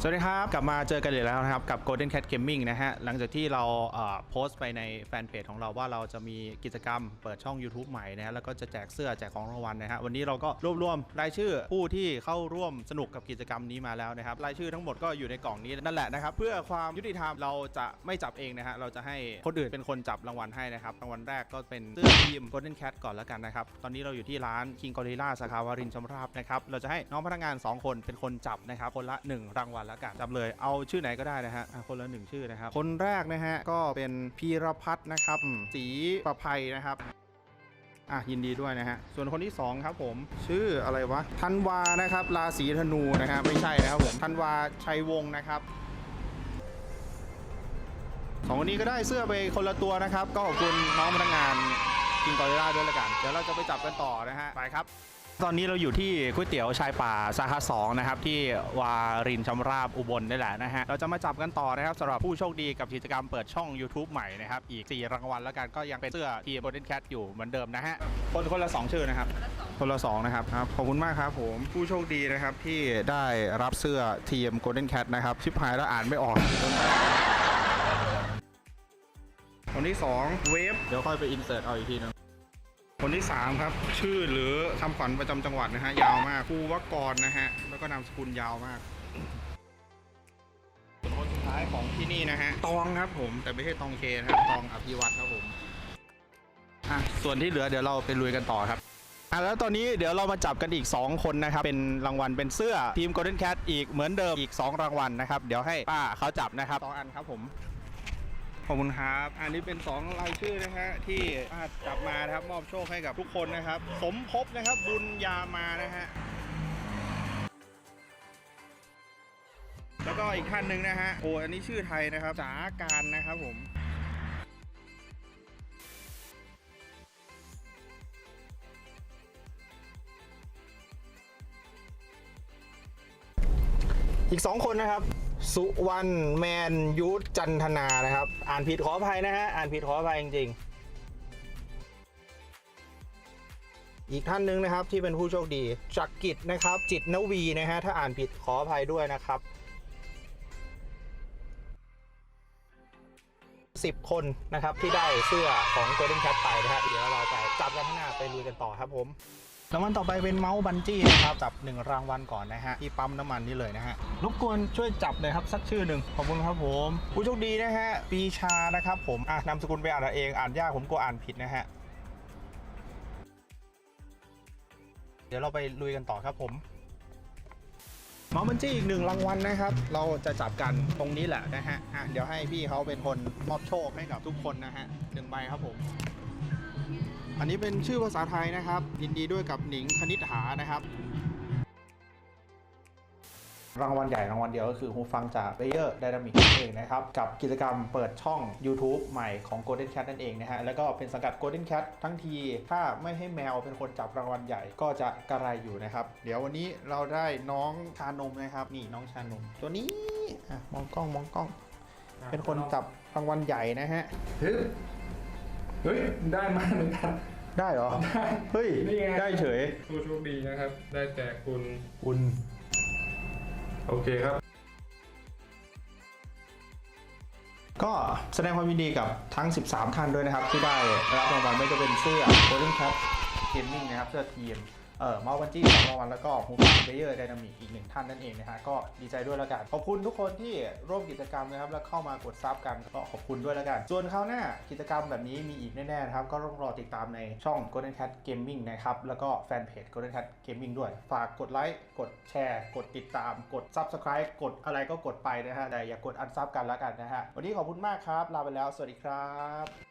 สวัสดีครับ กลับมาเจอกันอีกแล้วนะครับ กับ Golden Cat Gaming นะฮะ หลังจากที่เราโพสต์ไปในแฟนเพจของเราว่าเราจะมีกิจกรรมเปิดช่อง YouTube ใหม่นะฮะ แล้วก็จะแจกเสื้อแจกของรางวัลนะฮะ วันนี้เราก็รวบรวมรายชื่อผู้ที่เข้าร่วมสนุกกับกิจกรรมนี้มาแล้วนะครับ รายชื่อทั้งหมดก็อยู่ในกล่องนี้นั่นแหละนะครับ เพื่อความยุติธรรมเราจะไม่จับเองนะฮะ เราจะให้คนอื่นเป็นคนจับรางวัลให้นะครับ รางวัลแรกก็เป็นเสื้อทีม Golden Cat ก่อนแล้วกันนะครับ ตอนนี้เราอยู่ที่ร้าน King Gorilla สาขาวารินชำราบนะครับ เราจะให้น้องพนักงาน 2 คนเป็นคนจับนะครับ คนละ 1 รางวัลแล้วกันจับเลยเอาชื่อไหนก็ได้นะฮะอะคนละ1ชื่อนะครับ คนแรกนะฮะก็เป็นพีรพัฒน์นะครับอืมสีประภัยนะครับอะยินดีด้วยนะฮะส่วนคนที่2ครับผมชื่ออะไรวะธันวานะครับราศีธนูนะฮะไม่ใช่นะครับผมธันวาชัยวงศ์นะครับ สองคนนี้ก็ได้เสื้อไปคนละตัวนะครับ ก็ขอบคุณน้องพนักงานกิงกอริล่าด้วยละกัน เดี๋ยวเราจะไปจับกันต่อนะฮะ ไปครับ ตอนนี้เราอยู่ที่ก๋วยเตี๋ยวชายป่าสาขาสองนะครับที่วารินชำราบอุบลนี่แหละนะฮะเราจะมาจับกันต่อนะครับสำหรับผู้โชคดีกับกิจกรรมเปิดช่อง YouTube ใหม่นะครับ อีก 4 รางวัลแล้วกันก็ยังเป็นเสื้อทีม Golden Cat อยู่เหมือนเดิมนะฮะคนคนละ 2 ชื่อนะครับ คนละสองนะครับครับขอบคุณมากครับผมผู้โชคดีนะครับที่ได้รับเสื้อทีม Golden Cat นะครับชิบหายแล้วอ่านไม่ออกคนที่2เวฟเดี๋ยวค่อยไปอินเสิร์ตเอาอีกทีนึง คนที่ 3 ครับ ชื่อหรือคำขวัญประจำจังหวัดนะฮะ ยาวมากภูวกรนะฮะ แล้วก็นามสกุลยาวมากคนสุดท้ายของที่นี่นะฮะ ตองครับผม แต่ไม่ใช่ตองเคนะครับ ตองอภิวัตครับผมอะส่วนที่เหลือเดี๋ยวเราไปลุยกันต่อครับอะแล้วตอนนี้เดี๋ยวเรามาจับกันอีก 2 คนนะครับ เป็นรางวัลเป็นเสื้อทีม Golden Cat อีกเหมือนเดิมอีก 2 รางวัลนะครับ เดี๋ยวให้ป้าเขาจับนะครับสองอันครับผม ขอบคุณครับ อันนี้เป็น2รายชื่อนะฮะที่ป้าจับมานะครับมอบโชคให้กับทุกคนนะครับ สมภพนะครับบุญยามานะฮะแล้วก็อีกท่านหนึ่งนะฮะโอ้อันนี้ชื่อไทยนะครับจ๋าการนะครับผมอีก 2 คนนะครับ สุวรรณแมนยุทธจันทนานะครับ อ่านผิดขออภัยนะฮะ อ่านผิดขออภัยจริงๆ อีกท่านหนึ่งนะครับที่เป็นผู้โชคดีจักกิจนะครับ จิตนวีนะฮะ ถ้าอ่านผิดขออภัยด้วยนะครับ10คนนะครับที่ได้เสื้อของ Golden Cat ไปนะฮะเดี๋ยวเราไปจับกันข้างหน้าไปลุยกันต่อครับผม รางวัลต่อไปเป็นเมาส์บันจี้นะครับจับหนึ่งรางวัลก่อนนะฮะที่ปั๊มน้ำมันนี่เลยนะฮะรบกวนช่วยจับหน่อยครับสักชื่อหนึ่งขอบคุณครับผมผู้โชคดีนะฮะปีชานะครับผมอะนามสกุลไปอ่านเองอ่านยากผมกลัวอ่านผิดนะฮะเดี๋ยวเราไปลุยกันต่อครับผมเมาส์บันจี้อีกหนึ่งรางวัลนะครับ เราจะจับกันตรงนี้แหละนะฮะอะเดี๋ยวให้พี่เขาเป็นคนมอบโชคให้กับทุกคนนะฮะหนึ่งใบครับผม อันนี้เป็นชื่อภาษาไทยนะครับ ยินดีด้วยกับหนิงคณิษฐานะครับ รางวัลใหญ่รางวัลเดียวก็คือหูฟังจาก Player Dynamic นั่นเองนะครับ กับกิจกรรมเปิดช่อง YouTube ใหม่ของ Golden Cat นั่นเองนะฮะ แล้วก็เป็นสังกัด Golden Cat ทั้งที ถ้าไม่ให้แมวเป็นคนจับรางวัลใหญ่ก็จะกระไรอยู่นะครับ เดี๋ยววันนี้เราได้น้องชานมนะครับ นี่น้องชานม ตัวนี้อะมองกล้องมองกล้อง เป็นคนจับรางวัลใหญ่นะฮะเฮ้ย เฮ้ย ได้มาเหมือนกันได้เหรอ ได้เฮ้ย นี่ไงได้เฉย ผู้โชคดีนะครับ ได้แจกคุณ คุณ โอเคครับ ก็แสดงความยินดีกับทั้ง 13 ท่านด้วยนะครับ ที่ได้รับรางวัลไม่ว่าจะเป็นเสื้อ Golden Cat Gaming นะครับ เสื้อทีม เอ่อมาวันจี้สองรางวัลแล้วก็ฮูฟเบเยอร์ไดนามิกอีกหนึ่งท่านนั่นเองนะฮะก็ดีใจด้วยแล้วกัน ขอบคุณทุกคนที่ร่วมกิจกรรมนะครับ แล้วเข้ามากดซับกันก็ขอบคุณด้วยแล้วกัน ส่วนคราวหน้ากิจกรรมแบบนี้มีอีกแน่ๆนะครับ ก็ต้องรอติดตามในช่อง Golden Cat Gaming นะครับ แล้วก็แฟนเพจ Golden Cat Gaming ด้วย ฝากกดไลค์กดแชร์ กดติดตาม กด Subscribe กดอะไรก็กดไปนะฮะแต่อย่ากดอันซับกันแล้วกันนะฮะวันนี้ขอบคุณมากครับลาไปแล้ว สวัสดีครับ